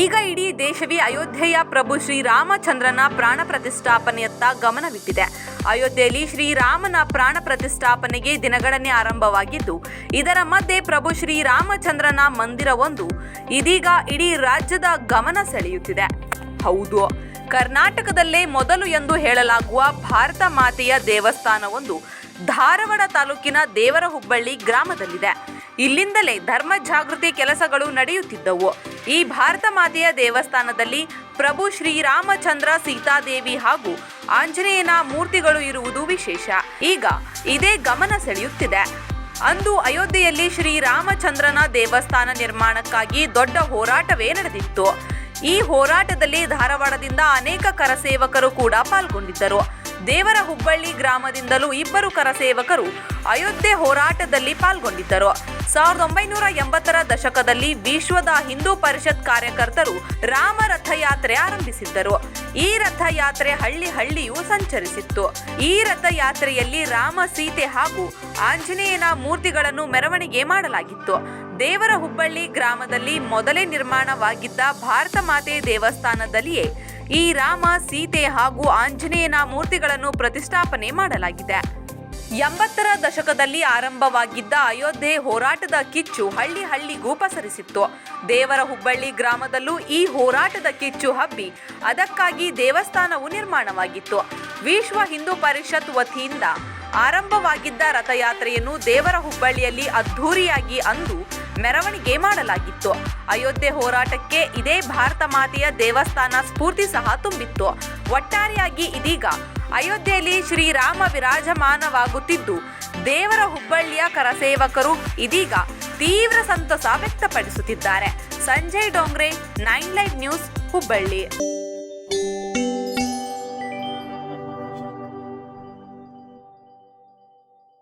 ಈಗ ಇಡೀ ದೇಶವೇ ಅಯೋಧ್ಯೆಯ ಪ್ರಭು ಶ್ರೀರಾಮಚಂದ್ರನ ಪ್ರಾಣ ಪ್ರತಿಷ್ಠಾಪನೆಯತ್ತ ಗಮನವಿಟ್ಟಿದೆ ಅಯೋಧ್ಯೆಯಲ್ಲಿ ಶ್ರೀರಾಮನ ಪ್ರಾಣ ಪ್ರತಿಷ್ಠಾಪನೆಗೆ ದಿನಗಣನೆ ಆರಂಭವಾಗಿದ್ದು, ಇದರ ಮಧ್ಯೆ ಪ್ರಭು ಶ್ರೀರಾಮಚಂದ್ರನ ಮಂದಿರವೊಂದು ಇದೀಗ ಇಡೀ ರಾಜ್ಯದ ಗಮನ ಸೆಳೆಯುತ್ತಿದೆ. ಹೌದು, ಕರ್ನಾಟಕದಲ್ಲೇ ಮೊದಲು ಎಂದು ಹೇಳಲಾಗುವ ಭಾರತ ಮಾತೆಯ ದೇವಸ್ಥಾನವೊಂದು ಧಾರವಾಡ ತಾಲೂಕಿನ ದೇವರ ಹುಬ್ಬಳ್ಳಿ ಗ್ರಾಮದಲ್ಲಿದೆ. ಇಲ್ಲಿಂದಲೇ ಧರ್ಮ ಜಾಗೃತಿ ಕೆಲಸಗಳು ನಡೆಯುತ್ತಿದ್ದವು. ಈ ಭಾರತ ಮಾತೆಯ ದೇವಸ್ಥಾನದಲ್ಲಿ ಪ್ರಭು ಶ್ರೀರಾಮಚಂದ್ರ ಸೀತಾದೇವಿ ಹಾಗೂ ಆಂಜನೇಯನ ಮೂರ್ತಿಗಳು ಇರುವುದು ವಿಶೇಷ. ಈಗ ಇದೇ ಗಮನ ಸೆಳೆಯುತ್ತಿದೆ. ಅಂದು ಅಯೋಧ್ಯೆಯಲ್ಲಿ ಶ್ರೀರಾಮಚಂದ್ರನ ದೇವಸ್ಥಾನ ನಿರ್ಮಾಣಕ್ಕಾಗಿ ದೊಡ್ಡ ಹೋರಾಟವೇ ನಡೆದಿತ್ತು. ಈ ಹೋರಾಟದಲ್ಲಿ ಧಾರವಾಡದಿಂದ ಅನೇಕ ಕರಸೇವಕರು ಕೂಡ ಪಾಲ್ಗೊಂಡಿದ್ದರು. ದೇವರ ಹುಬ್ಬಳ್ಳಿ ಗ್ರಾಮದಿಂದಲೂ ಇಬ್ಬರು ಕರಸೇವಕರು ಅಯೋಧ್ಯೆ ಹೋರಾಟದಲ್ಲಿ ಪಾಲ್ಗೊಂಡಿದ್ದರು. ಸಾವಿರದ ಒಂಬೈನೂರ ಎಂಬತ್ತರ ದಶಕದಲ್ಲಿ ವಿಶ್ವದ ಹಿಂದೂ ಪರಿಷತ್ ಕಾರ್ಯಕರ್ತರು ರಾಮ ರಥಯಾತ್ರೆ ಆರಂಭಿಸಿದ್ದರು. ಈ ರಥಯಾತ್ರೆ ಹಳ್ಳಿ ಹಳ್ಳಿಯೂ ಸಂಚರಿಸಿತ್ತು. ಈ ರಥಯಾತ್ರೆಯಲ್ಲಿ ರಾಮ ಸೀತೆ ಹಾಗೂ ಆಂಜನೇಯನ ಮೂರ್ತಿಗಳನ್ನು ಮೆರವಣಿಗೆ ಮಾಡಲಾಗಿತ್ತು. ದೇವರ ಹುಬ್ಬಳ್ಳಿ ಗ್ರಾಮದಲ್ಲಿ ಮೊದಲೇ ನಿರ್ಮಾಣವಾಗಿದ್ದ ಭಾರತ ಮಾತೆ ದೇವಸ್ಥಾನದಲ್ಲಿಯೇ ಈ ರಾಮ, ಸೀತೆ ಹಾಗೂ ಆಂಜನೇಯನ ಮೂರ್ತಿಗಳನ್ನು ಪ್ರತಿಷ್ಠಾಪನೆ ಮಾಡಲಾಗಿದೆ. ಎಂಬತ್ತರ ದಶಕದಲ್ಲಿ ಆರಂಭವಾಗಿದ್ದ ಅಯೋಧ್ಯೆ ಹೋರಾಟದ ಕಿಚ್ಚು ಹಳ್ಳಿ ಹಳ್ಳಿಗೂ ಪಸರಿಸಿತ್ತು. ದೇವರ ಹುಬ್ಬಳ್ಳಿ ಗ್ರಾಮದಲ್ಲೂ ಈ ಹೋರಾಟದ ಕಿಚ್ಚು ಹಬ್ಬಿ, ಅದಕ್ಕಾಗಿ ದೇವಸ್ಥಾನವು ನಿರ್ಮಾಣವಾಗಿತ್ತು. ವಿಶ್ವ ಹಿಂದೂ ಪರಿಷತ್ ವತಿಯಿಂದ ಆರಂಭವಾಗಿದ್ದ ರಥಯಾತ್ರೆಯನ್ನು ದೇವರ ಹುಬ್ಬಳ್ಳಿಯಲ್ಲಿ ಅದ್ಧೂರಿಯಾಗಿ ಅಂದು ಮೆರವಣಿಗೆ ಮಾಡಲಾಗಿತ್ತು. ಅಯೋಧ್ಯೆ ಹೋರಾಟಕ್ಕೆ ಇದೇ ಭಾರತ ಮಾತೆಯ ದೇವಸ್ಥಾನ ಸ್ಫೂರ್ತಿ ಸಹ ತುಂಬಿತ್ತು. ಒಟ್ಟಾರೆಯಾಗಿ ಇದೀಗ ಅಯೋಧ್ಯೆಯಲ್ಲಿ ಶ್ರೀರಾಮ ವಿರಾಜಮಾನವಾಗುತ್ತಿದ್ದು, ದೇವರ ಹುಬ್ಬಳ್ಳಿಯ ಕರಸೇವಕರು ಇದೀಗ ತೀವ್ರ ಸಂತಸ ವ್ಯಕ್ತಪಡಿಸುತ್ತಿದ್ದಾರೆ. Sanjay Dongre, nine live news, Hubballi.